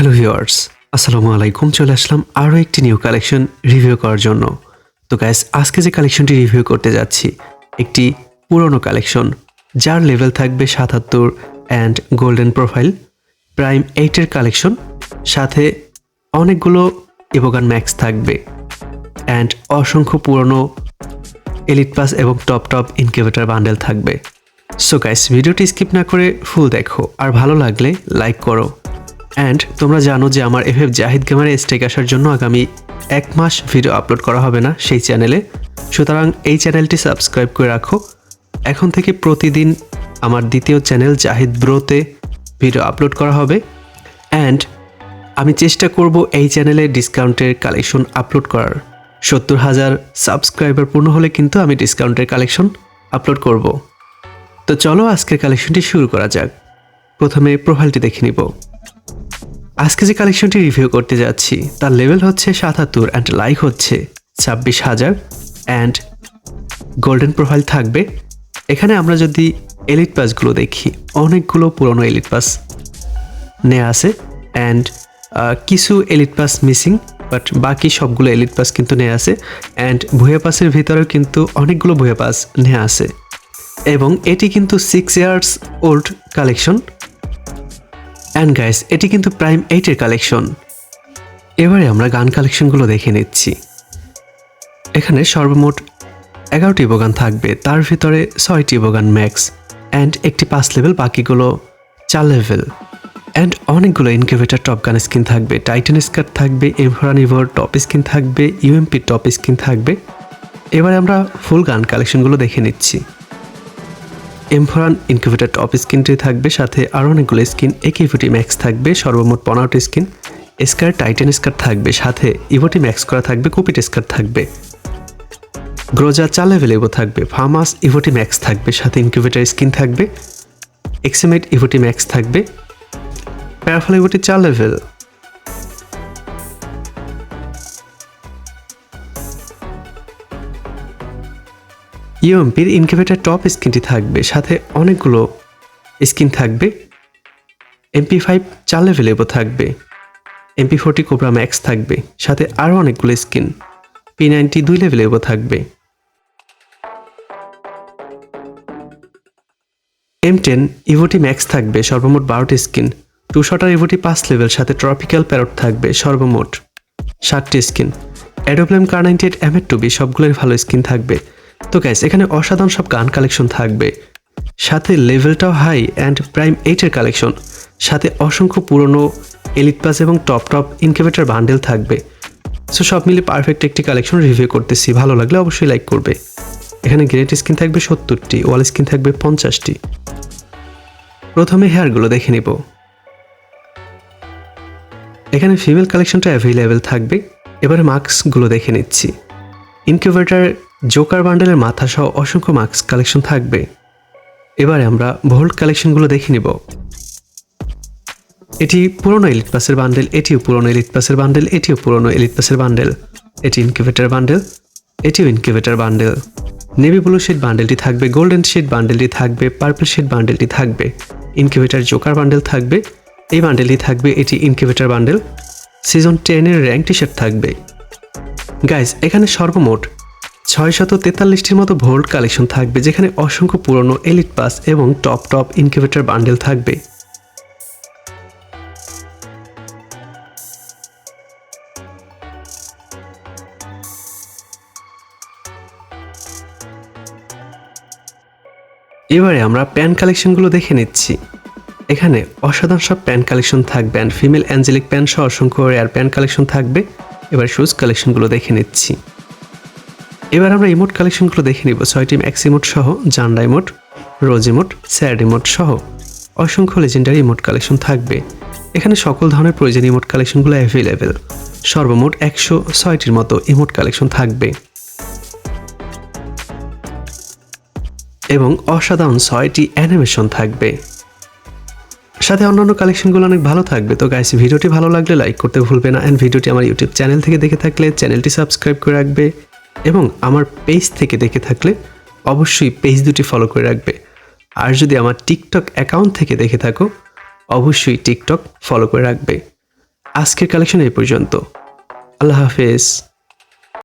Hello viewers আসসালামু আলাইকুম। চলে আসলাম আরও একটি নিউ কালেকশন রিভিউ করার জন্য। তো গ্যাস আজকে যে কালেকশনটি রিভিউ করতে যাচ্ছি, একটি পুরনো কালেকশন যার লেভেল থাকবে সাতাত্তর অ্যান্ড গোল্ডেন প্রোফাইল প্রাইম এইটের কালেকশন সাথে অনেকগুলো ইবোগান ম্যাক্স থাকবে অ্যান্ড অসংখ্য পুরনো এলিট পাস এবং টপ টপ ইনকিউবেটর বান্ডেল থাকবে। সো গাইস ভিডিওটি স্কিপ না করে ফুল দেখো। আর ভালো লাগলে লাইক করো। অ্যান্ড তোমরা জানো যে আমার এফ এফ জাহিদ গেমারে স্টেক আসার জন্য আগামী এক মাস ভিডিও আপলোড করা হবে না সেই চ্যানেলে সুতরাং এই চ্যানেলটি সাবস্ক্রাইব করে রাখো। এখন থেকে প্রতিদিন আমার দ্বিতীয় চ্যানেল জাহিদ ব্রোতে ভিডিও আপলোড করা হবে। অ্যান্ড আমি চেষ্টা করব এই চ্যানেলে ডিসকাউন্টের কালেকশন আপলোড করার। সত্তর হাজার সাবস্ক্রাইবার পূর্ণ হলে কিন্তু আমি ডিসকাউন্টের কালেকশন আপলোড করব। তো চলো আজকের কালেকশনটি শুরু করা যাক। প্রথমে প্রোফাইলটি দেখে নিব। আজকে যে কালেকশনটি রিভিউ করতে যাচ্ছি, তার লেভেল হচ্ছে সাতাত্তর অ্যান্ড লাইক হচ্ছে ছাব্বিশ হাজার অ্যান্ড গোল্ডেন প্রোফাইল থাকবে। এখানে আমরা যদি এলিট পাসগুলো দেখি, অনেকগুলো পুরনো এলিট পাস নেওয়া আছে অ্যান্ড কিছু এলিট পাস মিসিং বাট বাকি সবগুলো এলিট পাস কিন্তু নেওয়া আছে অ্যান্ড ভুয়া পাসের ভিতরেও কিন্তু অনেকগুলো ভুয়া পাস নেওয়া আছে। এবং এটি কিন্তু six years old collection and guys এটি কিন্তু প্রাইম এইটের কালেকশন এবারে আমরা গান কালেকশনগুলো দেখে নিচ্ছি। এখানে সর্বমোট এগারোটি বোগান থাকবে। তার ভিতরে ছয়টি বোগান ম্যাক্স অ্যান্ড একটি পাঁচ লেভেল বাকিগুলো চার লেভেল অ্যান্ড অনেকগুলো ইনকিউবেটার টপ গান স্কিন থাকবে। টাইটান স্কার থাকবে এভরানিভর টপ স্কিন থাকবে ইউএমপি টপ স্কিন থাকবে। এবারে আমরা ফুল গান কালেকশনগুলো দেখে নিচ্ছি। এমফরান ইনকিউবেটার টপ স্কিনটি থাকবে, সাথে আরও অনেকগুলো স্কিন একিভিটি ম্যাক্স থাকবে, সর্বমোট পনেরোটি স্কিন, স্কার, টাইটান স্কার থাকবে, সাথে ইভোটি ম্যাক্স করা থাকবে কুপিট স্কার থাকবে। গ্রোজা চার এগো থাকবে, ফার্মাস ইভোটি ম্যাক্স থাকবে, সাথে ইনকিউবেটার স্কিন থাকবে, এক্সিমেট ইভোটি ম্যাক্স থাকবে প্যারাফল ইভোটি চার লেভেল ইউএমপির ইনকিউবেটার টপ স্ক্রিনটি থাকবে, সাথে অনেকগুলো স্কিন থাকবে। এমপি ফাইভ চার লেভেল এগো থাকবে। এমপি ফোরটি কোবরা ম্যাক্স থাকবে, সাথে আরও অনেকগুলো স্কিন পি নাইনটি দুই লেভেল এগো থাকবে। এম টেন ইভোটি ম্যাক্স থাকবে, সর্বমোট বারোটি স্কিন টু শটার ইভোটি পাঁচ লেভেল সাথে ট্রপিক্যাল প্যারট থাকবে, সর্বমোট ষাটটি skin অ্যাডোপ্লেম kar ninety eight M two B সবগুলোর ভালো স্কিন থাকবে। তো গ্যাস এখানে অসাধারণ সব গান কালেকশন থাকবে। সাথে লেভেলটাও হাই অ্যান্ড প্রাইম এইটের কালেকশন সাথে অসংখ্য পুরনো এলিট পাস এবং টপ টপ ইনকিউবেটার বান্ডেল থাকবে। সো সব মিলে পারফেক্ট একটি কালেকশন রিভিউ করতেছি। ভালো লাগলে অবশ্যই লাইক করবে। এখানে গ্রেট স্কিন থাকবে সত্তরটি ওয়াল স্কিন থাকবে পঞ্চাশটি। প্রথমে হেয়ারগুলো দেখে নিব। এখানে ফিমেল কালেকশনটা অ্যাভেলেবেল থাকবে। এবারে মাস্কগুলো দেখে নিচ্ছি। ইনকিউবেটার জোকার বান্ডেলের মাথা সহ অসংখ্য মাস্ক কালেকশন থাকবে। এবারে আমরা ভোল্ট কালেকশনগুলো দেখে নিব। এটি পুরনো এলিট পাসের বান্ডেল এটিও পুরনো এলিট পাসের বান্ডেল এটিও পুরনো এলিট পাসের বান্ডেল এটি ইনকিউবেটার বান্ডেল এটিও incubator bundle navy blue shade বান্ডেলটি থাকবে গোল্ডেন শেড বান্ডেলটি থাকবে পার্পল শেড বান্ডেলটি থাকবে ইনকিউবেটার জোকার বান্ডেল থাকবে, এই বান্ডেলটি থাকবে, এটি ইনকিউবেটার বান্ডেল সিজন টেনের র্যাঙ্ক টি শার্ট থাকবে। গাইজ এখানে সর্বমোট ছয়শত তেতাল্লিশটির মতো ভোল্ট কালেকশন থাকবে, যেখানে অসংখ্য পুরনো এলিট পাস এবং টপ টপ ইনকিউবেটার বান্ডেল থাকবে। এবারে আমরা প্যান কালেকশনগুলো দেখে নিচ্ছি। এখানে অসাধারণ সব প্যান কালেকশন থাকবে অ্যান্ড ফিমেল অ্যাঞ্জেলিক প্যান সহ অসংখ্য রেয়ার প্যান কালেকশন থাকবে। এবার শুজ কালেকশনগুলো দেখে নিচ্ছি। এবার আমরা ইমোট কালেকশনগুলো দেখে নিব। ছয়টি ম্যাক্স ইমোট সহ, জান্ডা emote, rose emote, sad emote সহ অসংখ্য লেজেন্ডারি ইমোট কালেকশন থাকবে। এখানে সকল ধরনের প্রয়োজনীয় ইমোট কালেকশনগুলো অ্যাভেলেবেল সর্বমোট একশো ছয়টির মতো ইমোট কালেকশন থাকবে। এবং অসাধারণ ছয়টি অ্যানিমেশন থাকবে। সাথে অন্যান্য কালেকশনগুলো অনেক ভালো থাকবে। তো গাইস ভিডিওটি ভালো লাগলে লাইক করতে ভুলবে না। অ্যান্ড ভিডিওটি আমার ইউটিউব চ্যানেল থেকে দেখে থাকলে চ্যানেলটি সাবস্ক্রাইব করে রাখবে। এবং আমার পেজ থেকে দেখে থাকলে অবশ্যই পেজ দুটি ফলো করে রাখবে। আর যদি আমার টিকটক অ্যাকাউন্ট থেকে দেখে থাকো, অবশ্যই টিকটক ফলো করে রাখবে। আজকের কালেকশন এই পর্যন্ত। আল্লাহ হাফেজ।